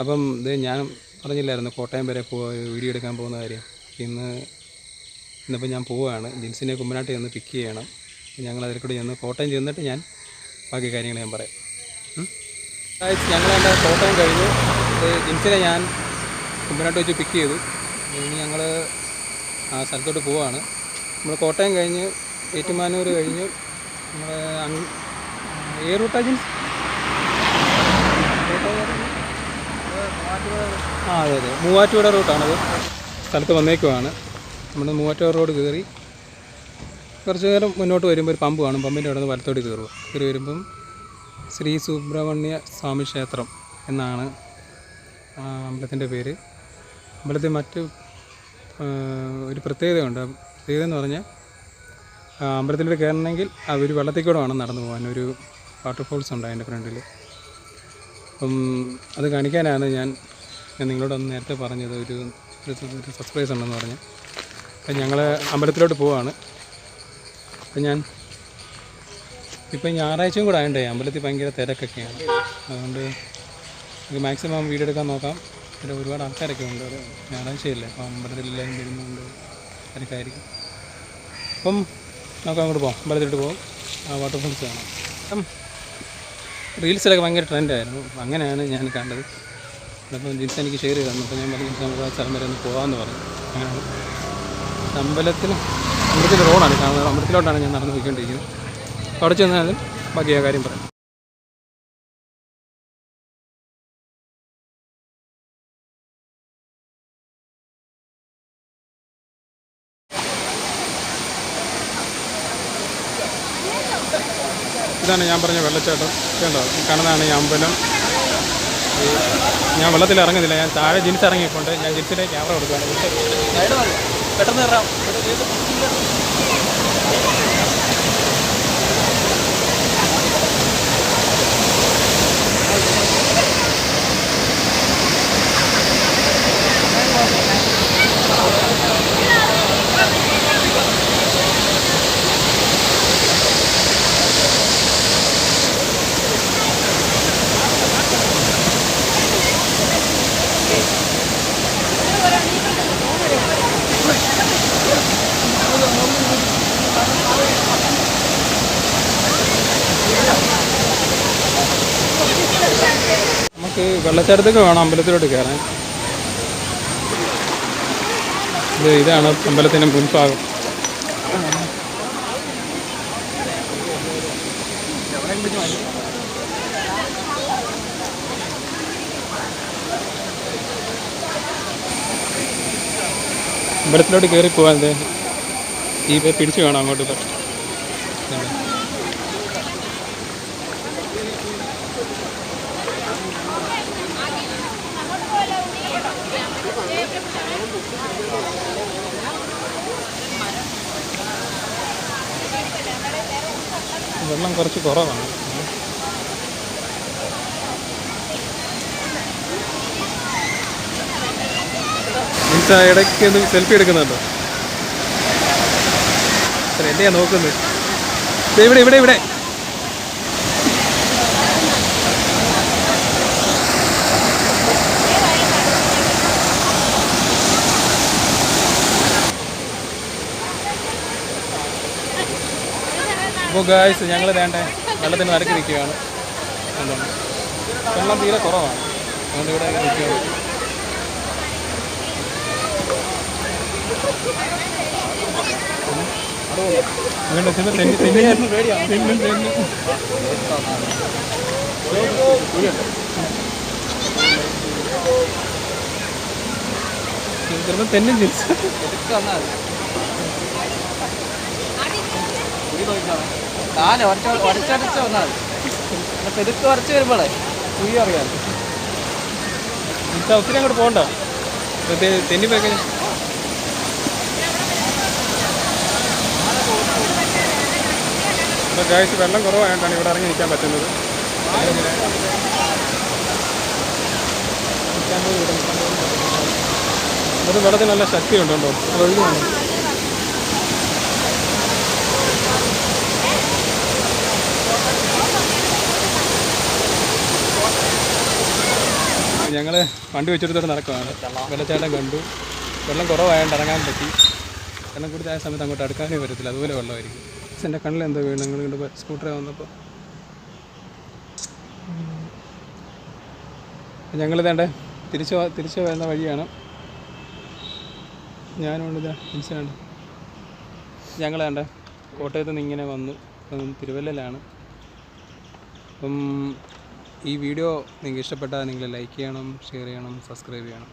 അപ്പം ഇത് ഞാൻ പറഞ്ഞില്ലായിരുന്നു കോട്ടയം വരെ പോ വീഡിയോ എടുക്കാൻ പോകുന്ന കാര്യം. ഇന്ന് ഇന്നിപ്പോൾ ഞാൻ പോവുകയാണ് ജിൻസിനെ കുമ്പനാട്ടിൽ ചെന്ന് പിക്ക് ചെയ്യണം. ഞങ്ങൾ അതിൽ കൂടി ചെന്ന് കോട്ടയം ചെന്നിട്ട് ഞാൻ ബാക്കി കാര്യങ്ങൾ ഞാൻ പറയാം. ഞങ്ങൾ എന്റെ കോട്ടയം കഴിഞ്ഞു. ജിൻസിനെ ഞാൻ കുമ്പനാട്ട് വെച്ച് പിക്ക് ചെയ്തു. ഇനി ഞങ്ങൾ ആ സ്ഥലത്തോട്ട് പോവുകയാണ് നമ്മൾ കോട്ടയം കഴിഞ്ഞ് ഏറ്റുമാനൂർ കഴിഞ്ഞ്. നമ്മുടെ അങ്ങ് ഏ റൂട്ടാ ജിൻസ്? ആ അതെ അതെ. മൂവാറ്റുപുഴ റൂട്ടാണത്. സ്ഥലത്ത് വന്നേക്കുവാണ്. നമ്മൾ മൂവാറ്റുപുഴ റോഡ് കയറി കുറച്ച് നേരം മുന്നോട്ട് വരുമ്പോൾ ഒരു പമ്പ് കാണും. പമ്പിന്റെ അവിടെ നിന്ന് വലത്തോട്ട് കയറുക കയറി വരുമ്പം ശ്രീ സുബ്രഹ്മണ്യ സ്വാമി ക്ഷേത്രം എന്നാണ് അമ്പലത്തിന്റെ പേര്. അമ്പലത്തിൽ മറ്റ് ഒരു പ്രത്യേകതയുണ്ട്. പ്രത്യേകത എന്ന് പറഞ്ഞാൽ അമ്പലത്തിൽ കയറണമെങ്കിൽ ഒരു വെള്ളത്തിൽ വേണം നടന്നു പോകാൻ. ഒരു വാട്ടർഫോൾസ് ഉണ്ട് അതിന്റെ ഫ്രണ്ടിൽ അപ്പം അത് കാണിക്കാനാണ് ഞാൻ ഞാൻ നിങ്ങളോടൊന്ന് നേരത്തെ പറഞ്ഞത് ഒരു സർപ്രൈസ് ഉണ്ടെന്ന് പറഞ്ഞു. അപ്പം ഞങ്ങൾ അമ്പലത്തിലോട്ട് പോവാണ്. അപ്പം ഞാൻ ഇപ്പം ഞായറാഴ്ചയും കൂടെ ആയതുകൊണ്ടേ അമ്പലത്തിൽ ഭയങ്കര തിരക്കൊക്കെയാണ്. അതുകൊണ്ട് മാക്സിമം വീഡിയോ എടുക്കാൻ നോക്കാം. പിന്നെ ഒരുപാട് ആൾക്കാരൊക്കെ ഉണ്ട്. ഞായറാഴ്ചയല്ലേ. അപ്പം അമ്പലത്തിൽ എല്ലാവരും വരുന്നുണ്ട്. തിരക്കായിരിക്കും. അപ്പം നമുക്ക് അങ്ങോട്ട് പോകാം അമ്പലത്തിലോട്ട് പോകും ആ വാട്ടർഫോൾസ് കാണാം. അപ്പം റീൽസിലൊക്കെ ഭയങ്കര ട്രെൻഡായിരുന്നു അങ്ങനെയാണ് ഞാൻ കണ്ടത്. അപ്പം ജിൻസ് എനിക്ക് ഷെയർ ചെയ്തു. അപ്പോൾ ഞാൻ പറഞ്ഞു "ജിൻസ്, നമുക്ക് ആ സ്ഥലം വരെ ഒന്ന് പോകാമെന്ന് പറഞ്ഞു. അങ്ങനെയാണ് അമ്പലത്തിൽ അമ്പലത്തിൽ റോഡാണ്. കാണുന്നത് അമ്പലത്തിലോട്ടാണ് ഞാൻ നടന്നു പോയിക്കൊണ്ടിരിക്കുന്നത്. അവിടെ ചെന്നാലും ബാക്കി ആ കാര്യം പറയാം ഇതാണ് ഞാൻ പറഞ്ഞ വെള്ളച്ചാട്ടം. കണ്ടോ? ഈ കാണുന്നതാണ് ഈ അമ്പലം. ഞാൻ വെള്ളത്തിൽ ഇറങ്ങുന്നില്ല. ഞാൻ താഴെ ജിൻസ് ഇറങ്ങിക്കൊണ്ട് ഞാൻ ജിൻസിന്റെ ക്യാമറ കൊടുക്കുകയാണ്. പെട്ടെന്ന് പെട്ടെന്ന് നമുക്ക് വെള്ളച്ചാട്ടത്തേക്ക് വേണം അമ്പലത്തിലോട്ട് കയറാൻ. ഇത് ഇതാണ് അമ്പലത്തിന്റെ മുൻഭാഗം. അമ്പലത്തിലോട്ട് കയറി പോകാൻ ഈ പിടിച്ചു വേണം അങ്ങോട്ട് പോ. വെള്ളം കുറച്ച് കുറവാണ്. ഇടയ്ക്ക് ഒന്ന് സെൽഫി എടുക്കുന്നുണ്ടോ? എന്നെയാ നോക്കുന്നത്? ഇവിടെ ഇവിടെ ഇവിടെ. അപ്പോൾ ഗായ്സ് ഞങ്ങൾ വേണ്ട വെള്ളത്തിന് നടുക്ക് നിൽക്കുകയാണ്? വെള്ളം തീരെ കുറവാണ് അതുകൊണ്ട് ഇവിടെ നിൽക്കുകയാണ് തെന്നും തിരിച്ച് കാൽ ഉരച്ചടച്ച് വന്നാൽ പെരുക്ക് ഉരച്ച് വരുമ്പോഴേ കുഴി അറിയാം ഒത്തിരി അങ്ങോട്ട് പോകണ്ട. തെന്നി പോയി കഴിഞ്ഞാൽ ഇപ്പോൾ ഗായ്സ് വെള്ളം കുറവായതുകൊണ്ടാണ് ഇവിടെ ഇറങ്ങി നിൽക്കാൻ പറ്റുന്നത്. ഇവിടെ വെള്ളത്തിന് നല്ല ശക്തി ഉണ്ടോ അത് ഞങ്ങൾ വണ്ടി വെച്ചിടത്തോടെ നടക്കുകയാണ് വെള്ളച്ചാട്ടം കണ്ടു. വെള്ളം കുറവായതുകൊണ്ട് ഇറങ്ങാൻ പറ്റി. വെള്ളം കൂടുതലായ സമയത്ത് അങ്ങോട്ട് അടുക്കാനേ പറ്റത്തില്ല. അതുപോലെ വെള്ളമായിരിക്കും. എന്റെ കണ്ണിൽ എന്തോ വീണ്? നിങ്ങൾ ഇങ്ങോട്ട് സ്കൂട്ടറെ വന്നപ്പോൾ ഞങ്ങൾ ഇതേണ്ട തിരിച്ച് തിരിച്ച് വരുന്ന വഴിയാണ്. ഞാനും ഇതാ ഇൻസിഡന്റ് ഞങ്ങൾ വേണ്ട കോട്ടയത്ത് നിന്ന് ഇങ്ങനെ വന്നു. തിരുവല്ലയിലാണ്. അപ്പം ഈ വീഡിയോ നിങ്ങൾക്ക് ഇഷ്ടപ്പെട്ടാൽ നിങ്ങൾ ലൈക്ക് ചെയ്യണം ഷെയർ ചെയ്യണം സബ്സ്ക്രൈബ് ചെയ്യണം.